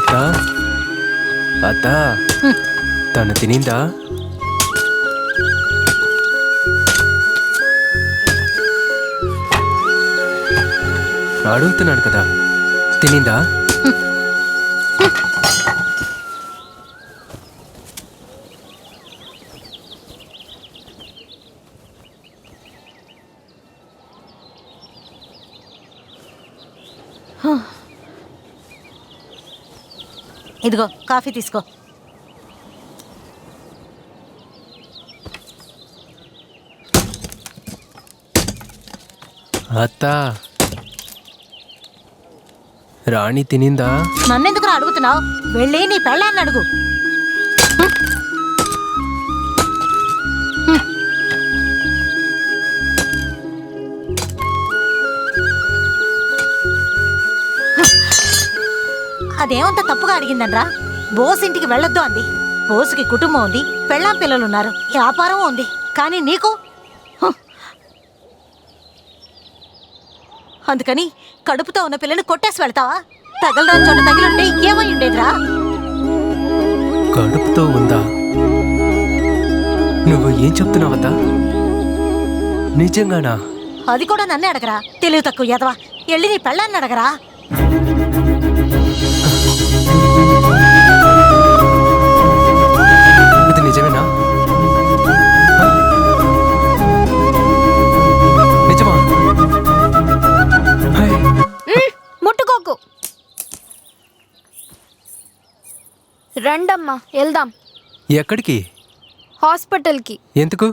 అత్త? అత్త? తను తినిందా? అడుగుతున్నాను కదా. తినిందా? ఇదిగో కాఫీ తీసుకో. అత్త. రాణి తినిందా? నన్నెందుకు అడుగుతున్నావు? వెళ్ళి నీ పెళ్ళాన్ని అడుగు. అదేమంత తప్పుగా అడిగిందనరా? బోస్ ఇంటికి వెళ్ళొద్దు అంది. బోసుకి కుటుంబం ఉంది పెళ్ళాం పిల్లలున్నారు వ్యాపారం ఉంది. కానీ నీకు. అందుకని కడుపుతో ఉన్న పిల్లని కొట్టేసి వెళ్తావా? తగలరా చోట తగిలుంటే ఏమై ఉండేదిరా? కడుపుతో ఉందా? నువ్వు ఏం చెప్తున్నావత్తా నిజంగానా? అది కూడా నన్నే అడగరా? తెలివి తక్కువ ఎదవా వెళ్ళి నీ పెళ్ళాన్ని అడగరా? రండమ్మా వెళ్దాం. ఎక్కడికి? హాస్పిటల్కి. ఎందుకు?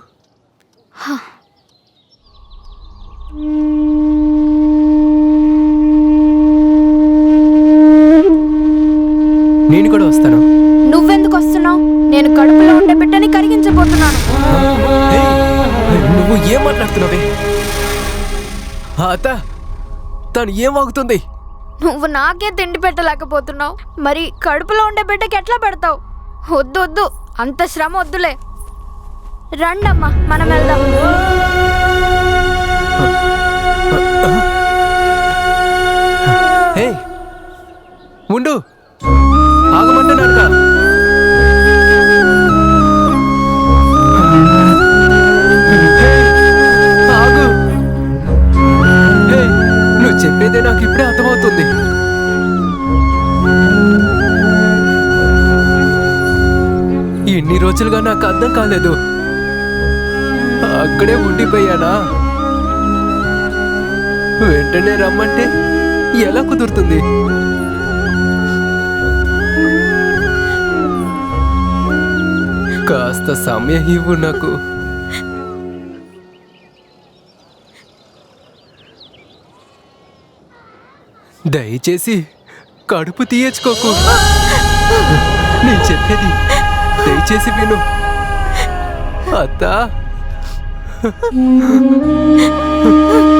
నేను కూడా వస్తాను. నువ్వెందుకు వస్తున్నావు? నేను కడుపులో ఉండే బిడ్డని కరిగించబోతున్నాను. నువ్వు ఏం మాట్లాడుతున్నావే? అత్త తను ఏం వాగుతుంది? నువ్వు నాకే తిండి పెట్టలేకపోతున్నావు. మరి కడుపులో ఉండే బిడ్డకి ఎట్లా పెడతావు? వద్దు వద్దు. అంత శ్రమ వద్దులే. రండమ్మా మనం వెళ్దాం. ఉండు. ఆగమంటున్నాను ఇన్ని రోజులుగా నాకు అర్థం కాలేదు. అక్కడే ఉండిపోయానా? వెంటనే రమ్మంటే ఎలా కుదురుతుంది? కాస్త సమయం ఇవ్వు నాకు. దయచేసి కడుపు తీయచుకోకు నేను చెప్పేది దయచేసి విను. అత్తా. Mm.